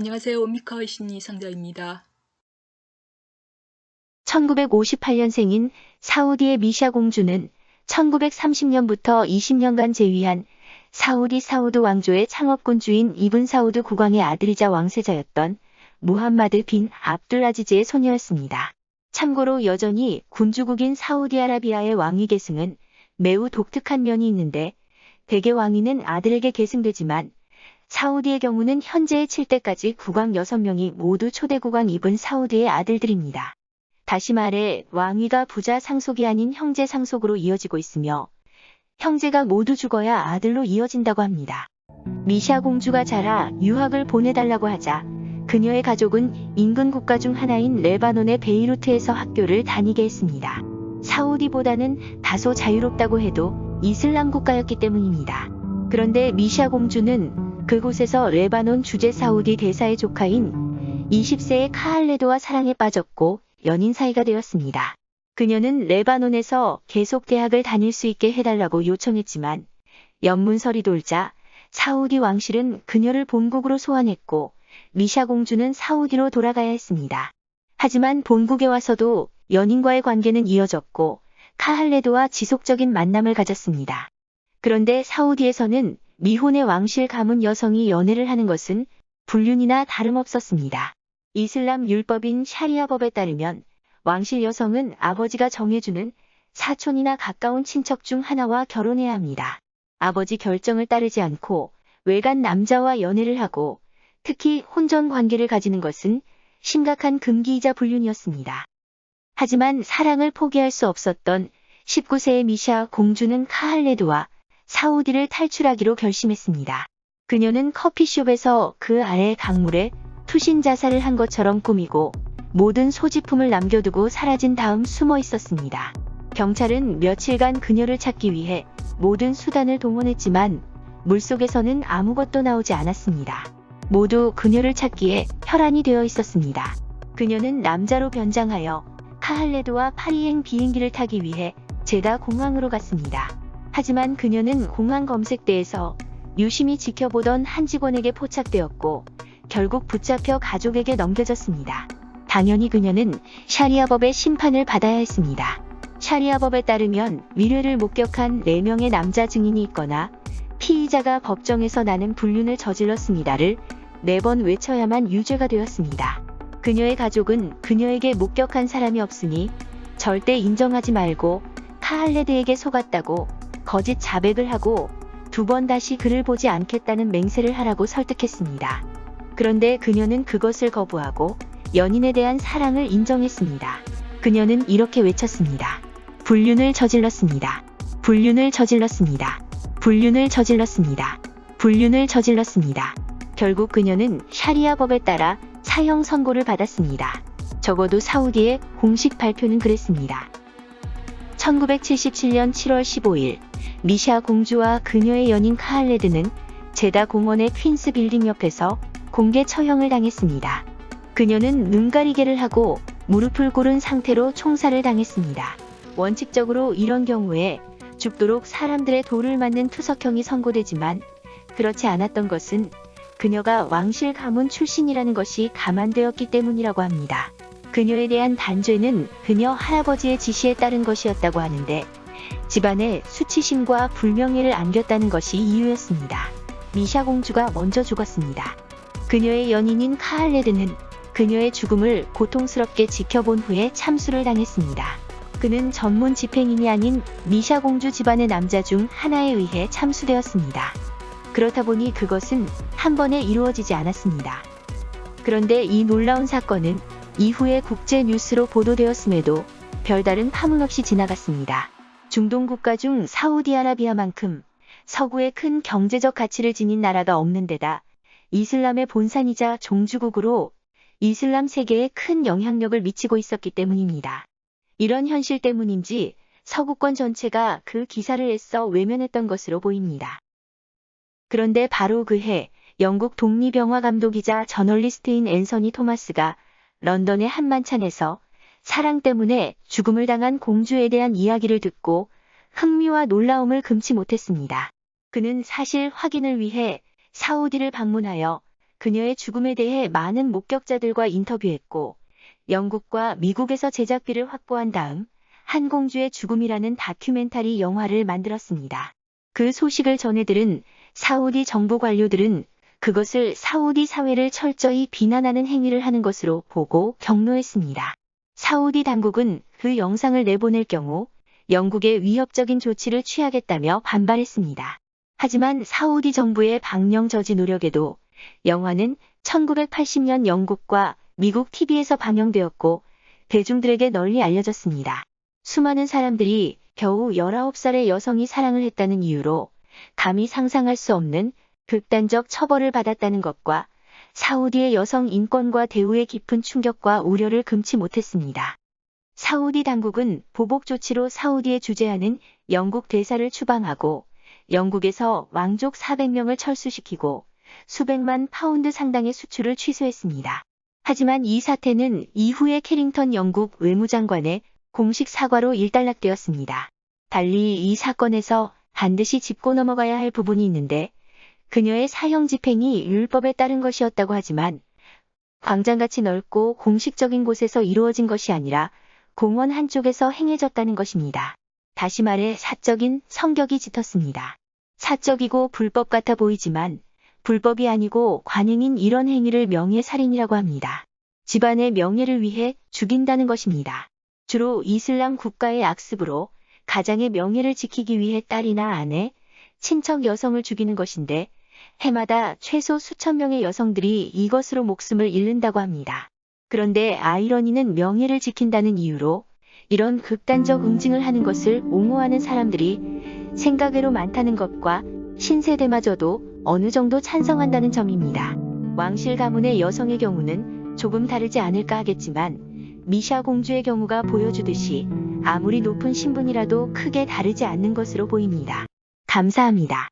안녕하세요. 오미카의 심리 상자입니다. 1958년생인 사우디의 미샤 공주는 1930년부터 20년간 재위한 사우디 사우드 왕조의 창업군주인 이븐 사우드 국왕의 아들이자 왕세자였던 무함마드 빈 압둘 아지즈의 소녀였습니다. 참고로 여전히 군주국인 사우디아라비아의 왕위 계승은 매우 독특한 면이 있는데 대개 왕위는 아들에게 계승되지만 사우디의 경우는 현재의 7대까지 국왕 6명이 모두 초대 국왕 이븐 사우드의 아들들입니다. 다시 말해 왕위가 부자 상속이 아닌 형제 상속으로 이어지고 있으며 형제가 모두 죽어야 아들로 이어진다고 합니다. 미샤 공주가 자라 유학을 보내달라고 하자 그녀의 가족은 인근 국가 중 하나인 레바논의 베이루트에서 학교를 다니게 했습니다. 사우디보다는 다소 자유롭다고 해도 이슬람 국가였기 때문입니다. 그런데 미샤 공주는 그곳에서 레바논 주재 사우디 대사의 조카인 20세의 카할레드와 사랑에 빠졌고 연인 사이가 되었습니다. 그녀는 레바논에서 계속 대학을 다닐 수 있게 해달라고 요청했지만 연문설이 돌자 사우디 왕실은 그녀를 본국으로 소환했고 미샤 공주는 사우디로 돌아가야 했습니다. 하지만 본국에 와서도 연인과의 관계는 이어졌고 카할레드와 지속적인 만남을 가졌습니다. 그런데 사우디에서는 미혼의 왕실 가문 여성이 연애를 하는 것은 불륜이나 다름없었습니다. 이슬람 율법인 샤리아법에 따르면 왕실 여성은 아버지가 정해주는 사촌이나 가까운 친척 중 하나와 결혼해야 합니다. 아버지 결정을 따르지 않고 외간 남자와 연애를 하고 특히 혼전 관계를 가지는 것은 심각한 금기이자 불륜이었습니다. 하지만 사랑을 포기할 수 없었던 19세의 미샤 공주는 카할레드와 사우디를 탈출하기로 결심했습니다. 그녀는 커피숍에서 그 아래 강물에 투신 자살을 한 것처럼 꾸미고 모든 소지품을 남겨두고 사라진 다음 숨어 있었습니다. 경찰은 며칠간 그녀를 찾기 위해 모든 수단을 동원했지만 물속에서는 아무것도 나오지 않았습니다. 모두 그녀를 찾기에 혈안이 되어 있었습니다. 그녀는 남자로 변장하여 카할레드와 파리행 비행기를 타기 위해 제다 공항으로 갔습니다. 하지만 그녀는 공항 검색대에서 유심히 지켜보던 한 직원에게 포착되었고 결국 붙잡혀 가족에게 넘겨졌습니다. 당연히 그녀는 샤리아법의 심판을 받아야 했습니다. 샤리아법에 따르면 위례를 목격한 4명의 남자 증인이 있거나 피의자가 법정에서 나는 불륜을 저질렀습니다를 4번 외쳐야만 유죄가 되었습니다. 그녀의 가족은 그녀에게 목격한 사람이 없으니 절대 인정하지 말고 카할레드에게 속았다고 거짓 자백을 하고 두 번 다시 그를 보지 않겠다는 맹세를 하라고 설득했습니다. 그런데 그녀는 그것을 거부하고 연인에 대한 사랑을 인정했습니다. 그녀는 이렇게 외쳤습니다. 불륜을 저질렀습니다. 불륜을 저질렀습니다. 불륜을 저질렀습니다. 불륜을 저질렀습니다. 결국 그녀는 샤리아 법에 따라 사형 선고를 받았습니다. 적어도 사우디의 공식 발표는 그랬습니다. 1977년 7월 15일 미샤 공주와 그녀의 연인 카할레드는 제다 공원의 퀸스 빌딩 옆에서 공개 처형을 당했습니다. 그녀는 눈 가리개를 하고 무릎을 꿇은 상태로 총살을 당했습니다. 원칙적으로 이런 경우에 죽도록 사람들의 돌을 맞는 투석형이 선고되지만 그렇지 않았던 것은 그녀가 왕실 가문 출신이라는 것이 감안되었기 때문이라고 합니다. 그녀에 대한 단죄는 그녀 할아버지의 지시에 따른 것이었다고 하는데 집안에 수치심과 불명예를 안겼다는 것이 이유였습니다. 미샤 공주가 먼저 죽었습니다. 그녀의 연인인 카할레드는 그녀의 죽음을 고통스럽게 지켜본 후에 참수를 당했습니다. 그는 전문 집행인이 아닌 미샤 공주 집안의 남자 중 하나에 의해 참수되었습니다. 그렇다 보니 그것은 한 번에 이루어지지 않았습니다. 그런데 이 놀라운 사건은 이후에 국제 뉴스로 보도되었음에도 별다른 파문 없이 지나갔습니다. 중동 국가 중 사우디아라비아만큼 서구에 큰 경제적 가치를 지닌 나라가 없는 데다 이슬람의 본산이자 종주국으로 이슬람 세계에 큰 영향력을 미치고 있었기 때문입니다. 이런 현실 때문인지 서구권 전체가 그 기사를 애써 외면했던 것으로 보입니다. 그런데 바로 그 해 영국 독립영화 감독이자 저널리스트인 앤서니 토마스가 런던의 한 만찬에서 사랑 때문에 죽음을 당한 공주에 대한 이야기를 듣고 흥미와 놀라움을 금치 못했습니다. 그는 사실 확인을 위해 사우디를 방문하여 그녀의 죽음에 대해 많은 목격자들과 인터뷰했고 영국과 미국에서 제작비를 확보한 다음 한 공주의 죽음이라는 다큐멘터리 영화를 만들었습니다. 그 소식을 전해들은 사우디 정부 관료들은 그것을 사우디 사회를 철저히 비난하는 행위를 하는 것으로 보고 경로했습니다. 사우디 당국은 그 영상을 내보낼 경우 영국의 위협적인 조치를 취하겠다며 반발했습니다. 하지만 사우디 정부의 방영 저지 노력에도 영화는 1980년 영국과 미국 TV에서 방영되었고 대중들에게 널리 알려졌습니다. 수많은 사람들이 겨우 19살의 여성이 사랑을 했다는 이유로 감히 상상할 수 없는 극단적 처벌을 받았다는 것과 사우디의 여성 인권과 대우의 깊은 충격과 우려를 금치 못했습니다. 사우디 당국은 보복 조치로 사우디에 주재하는 영국 대사를 추방하고 영국에서 왕족 400명을 철수시키고 수백만 파운드 상당의 수출을 취소했습니다. 하지만 이 사태는 이후에 캐링턴 영국 외무장관의 공식 사과로 일단락되었습니다. 달리 이 사건에서 반드시 짚고 넘어가야 할 부분이 있는데 그녀의 사형 집행이 율법에 따른 것이었다고 하지만 광장같이 넓고 공식적인 곳에서 이루어진 것이 아니라 공원 한쪽에서 행해졌다는 것입니다. 다시 말해 사적인 성격이 짙었습니다. 사적이고 불법 같아 보이지만 불법이 아니고 관행인 이런 행위를 명예살인이라고 합니다. 집안의 명예를 위해 죽인다는 것입니다. 주로 이슬람 국가의 악습으로 가장의 명예를 지키기 위해 딸이나 아내, 친척 여성을 죽이는 것인데 해마다 최소 수천 명의 여성들이 이것으로 목숨을 잃는다고 합니다. 그런데 아이러니는 명예를 지킨다는 이유로 이런 극단적 응징을 하는 것을 옹호하는 사람들이 생각외로 많다는 것과 신세대마저도 어느 정도 찬성한다는 점입니다. 왕실 가문의 여성의 경우는 조금 다르지 않을까 하겠지만 미샤 공주의 경우가 보여주듯이 아무리 높은 신분이라도 크게 다르지 않는 것으로 보입니다. 감사합니다.